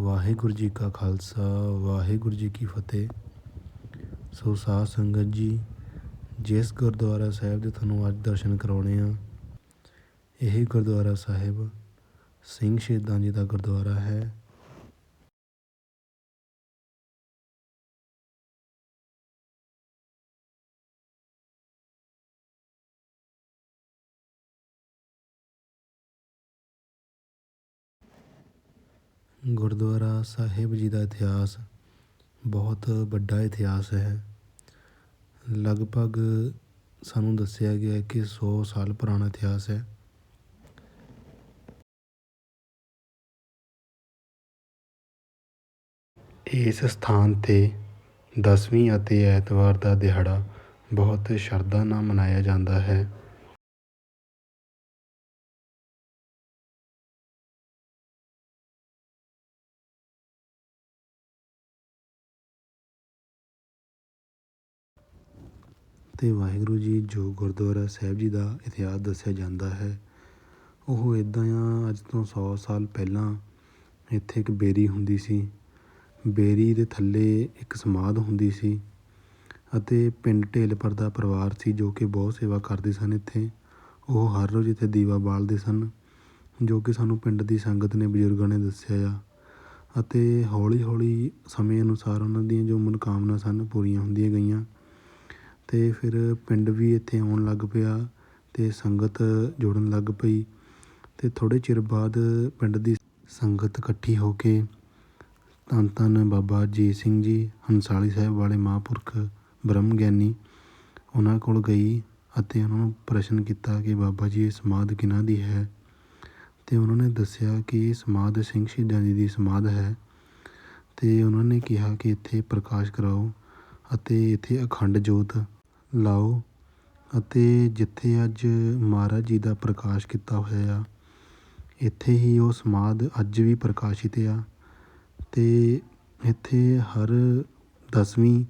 ਵਾਹਿਗੁਰੂ ਜੀ ਕਾ ਖਾਲਸਾ, ਵਾਹਿਗੁਰੂ ਜੀ ਕੀ ਫਤਿਹ। ਸੋ ਸਾਧ ਸੰਗਤ ਜੀ, ਜਿਸ ਗੁਰਦੁਆਰਾ ਸਾਹਿਬ ਦੇ ਤੁਹਾਨੂੰ ਅੱਜ ਦਰਸ਼ਨ ਕਰਾਉਣੇ ਆ, ਇਹ ਗੁਰਦੁਆਰਾ ਸਾਹਿਬ ਸਿੰਘ ਸ਼ਹੀਦਾਂ ਜੀ ਦਾ ਗੁਰਦੁਆਰਾ ਹੈ। ਗੁਰਦੁਆਰਾ ਸਾਹਿਬ ਜੀ ਦਾ ਇਤਿਹਾਸ ਬਹੁਤ ਵੱਡਾ ਇਤਿਹਾਸ ਹੈ। ਲਗਭਗ ਸਾਨੂੰ ਦੱਸਿਆ ਗਿਆ ਕਿ ਸੌ ਸਾਲ ਪੁਰਾਣਾ ਇਤਿਹਾਸ ਹੈ। ਇਸ ਸਥਾਨ ਤੇ ਦਸਵੀਂ ਅਤੇ ਐਤਵਾਰ ਦਾ ਦਿਹਾੜਾ ਬਹੁਤ ਸ਼ਰਧਾ ਨਾਲ ਮਨਾਇਆ ਜਾਂਦਾ ਹੈ। ਅਤੇ ਵਾਹਿਗੁਰੂ ਜੀ ਜੋ ਗੁਰਦੁਆਰਾ ਸਾਹਿਬ ਜੀ ਦਾ ਇਤਿਹਾਸ ਦੱਸਿਆ ਜਾਂਦਾ ਹੈ, ਉਹ ਇੱਦਾਂ ਆ, ਅੱਜ ਤੋਂ ਸੌ ਸਾਲ ਪਹਿਲਾਂ ਇੱਥੇ ਇੱਕ ਬੇਰੀ ਹੁੰਦੀ ਸੀ। ਬੇਰੀ ਦੇ ਥੱਲੇ ਇੱਕ ਸਮਾਧ ਹੁੰਦੀ ਸੀ ਅਤੇ ਪਿੰਡ ਢੇਲਪਰ ਦਾ ਪਰਿਵਾਰ ਸੀ ਜੋ ਕਿ ਬਹੁਤ ਸੇਵਾ ਕਰਦੇ ਸਨ ਇੱਥੇ। ਉਹ ਹਰ ਰੋਜ਼ ਇੱਥੇ ਦੀਵਾ ਬਾਲਦੇ ਸਨ, ਜੋ ਕਿ ਸਾਨੂੰ ਪਿੰਡ ਦੀ ਸੰਗਤ ਨੇ, ਬਜ਼ੁਰਗਾਂ ਨੇ ਦੱਸਿਆ ਆ। ਅਤੇ ਹੌਲੀ ਹੌਲੀ ਸਮੇਂ ਅਨੁਸਾਰ ਉਹਨਾਂ ਦੀਆਂ ਜੋ ਮਨੋਕਾਮਨਾ ਸਨ ਪੂਰੀਆਂ ਹੁੰਦੀਆਂ ਗਈਆਂ। ਅਤੇ ਫਿਰ ਪਿੰਡ ਵੀ ਇੱਥੇ ਆਉਣ ਲੱਗ ਪਿਆ ਅਤੇ ਸੰਗਤ ਜੁੜਨ ਲੱਗ ਪਈ ਅਤੇ ਥੋੜ੍ਹੇ ਚਿਰ ਬਾਅਦ ਪਿੰਡ ਦੀ ਸੰਗਤ ਇਕੱਠੀ ਹੋ ਕੇ ਧੰਨ ਧੰਨ ਬਾਬਾ ਅਜੀਤ ਸਿੰਘ ਜੀ, ਹੰਸਾਲੀ ਸਾਹਿਬ ਵਾਲੇ ਮਹਾਂਪੁਰਖ ਬ੍ਰਹਮ ਗਿਆਨੀ ਉਹਨਾਂ ਕੋਲ ਗਈ ਅਤੇ ਉਹਨਾਂ ਨੂੰ ਪ੍ਰਸ਼ਨ ਕੀਤਾ ਕਿ ਬਾਬਾ ਜੀ, ਇਹ ਸਮਾਧ ਕਿਹਨਾਂ ਦੀ ਹੈ? ਅਤੇ ਉਹਨਾਂ ਨੇ ਦੱਸਿਆ ਕਿ ਇਹ ਸਮਾਧ ਸਿੰਘ ਸ਼ਹੀਦਾਂ ਜੀ ਦੀ ਸਮਾਧ ਹੈ ਅਤੇ ਉਹਨਾਂ ਨੇ ਕਿਹਾ ਕਿ ਇੱਥੇ ਪ੍ਰਕਾਸ਼ ਕਰਾਓ ਅਤੇ ਇੱਥੇ ਅਖੰਡ ਜੋਤ ਲਾਓ ਅਤੇ ਜਿੱਥੇ ਅੱਜ ਮਹਾਰਾਜ ਜੀ ਦਾ ਪ੍ਰਕਾਸ਼ ਕੀਤਾ ਹੋਇਆ ਆ, ਇੱਥੇ ਹੀ ਉਹ ਸਮਾਧ ਅੱਜ ਵੀ ਪ੍ਰਕਾਸ਼ਿਤ ਆ ਅਤੇ ਇੱਥੇ ਹਰ ਦਸਵੀਂ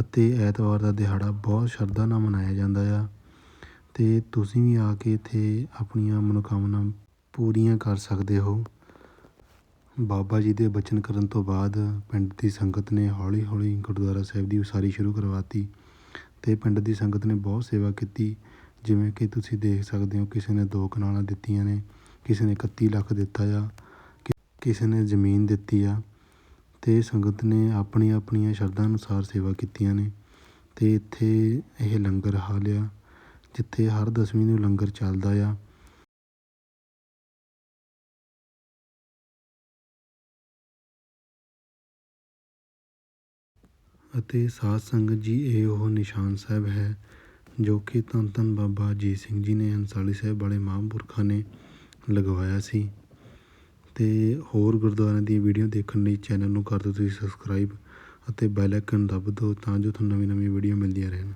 ਅਤੇ ਐਤਵਾਰ ਦਾ ਦਿਹਾੜਾ ਬਹੁਤ ਸ਼ਰਧਾ ਨਾਲ ਮਨਾਇਆ ਜਾਂਦਾ ਆ ਅਤੇ ਤੁਸੀਂ ਵੀ ਆ ਕੇ ਇੱਥੇ ਆਪਣੀਆਂ ਮਨੋਕਾਮਨਾ ਪੂਰੀਆਂ ਕਰ ਸਕਦੇ ਹੋ। ਬਾਬਾ ਜੀ ਦੇ ਬਚਨ ਕਰਨ ਤੋਂ ਬਾਅਦ ਪਿੰਡ ਦੀ ਸੰਗਤ ਨੇ ਹੌਲੀ ਹੌਲੀ ਗੁਰਦੁਆਰਾ ਸਾਹਿਬ ਦੀ ਉਸਾਰੀ ਸ਼ੁਰੂ ਕਰਵਾਤੀ। ਅਤੇ ਪਿੰਡ ਦੀ ਸੰਗਤ ਨੇ ਬਹੁਤ ਸੇਵਾ ਕੀਤੀ। ਜਿਵੇਂ ਕਿ ਤੁਸੀਂ ਦੇਖ ਸਕਦੇ ਹੋ, ਕਿਸੇ ਨੇ ਦੋ ਕਨਾਲਾਂ ਦਿੱਤੀਆਂ ਨੇ, ਕਿਸੇ ਨੇ ਇਕੱਤੀ ਲੱਖ ਦਿੱਤਾ ਆ, ਕਿ, ਕਿਸੇ ਨੇ ਜ਼ਮੀਨ ਦਿੱਤੀ ਆ। ਅਤੇ ਸੰਗਤ ਨੇ ਆਪਣੀਆਂ ਆਪਣੀਆਂ ਸ਼ਰਧਾ ਅਨੁਸਾਰ ਸੇਵਾ ਕੀਤੀਆਂ ਨੇ। ਅਤੇ ਇੱਥੇ ਇਹ ਲੰਗਰ ਹਾਲ ਆ, ਜਿੱਥੇ ਹਰ ਦਸਵੀਂ ਨੂੰ ਲੰਗਰ ਚੱਲਦਾ ਆ। ਅਤੇ ਸਾਧ ਸੰਗਤ ਜੀ, ਇਹ ਉਹ ਨਿਸ਼ਾਨ ਸਾਹਿਬ ਹੈ ਜੋ ਕਿ ਧੰਨ ਧੰਨ ਬਾਬਾ ਅਜੀਤ ਸਿੰਘ ਜੀ ਨੇ ਹੰਸਾਲੀ ਸਾਹਿਬ ਵਾਲੇ ਮਹਾਂਪੁਰਖਾਂ ਨੇ ਲਗਵਾਇਆ ਸੀ। ਅਤੇ ਹੋਰ ਗੁਰਦੁਆਰਿਆਂ ਦੀ ਵੀਡੀਓ ਦੇਖਣ ਲਈ ਚੈਨਲ ਨੂੰ ਕਰ ਦਿਓ ਤੁਸੀਂ ਸਬਸਕ੍ਰਾਈਬ ਅਤੇ ਬੈਲ ਆਈਕਨ ਦੱਬ ਦਿਓ ਤਾਂ ਜੋ ਤੁਹਾਨੂੰ ਨਵੀਂ ਨਵੀਂ ਵੀਡੀਓ ਮਿਲਦੀਆਂ ਰਹਿਣ।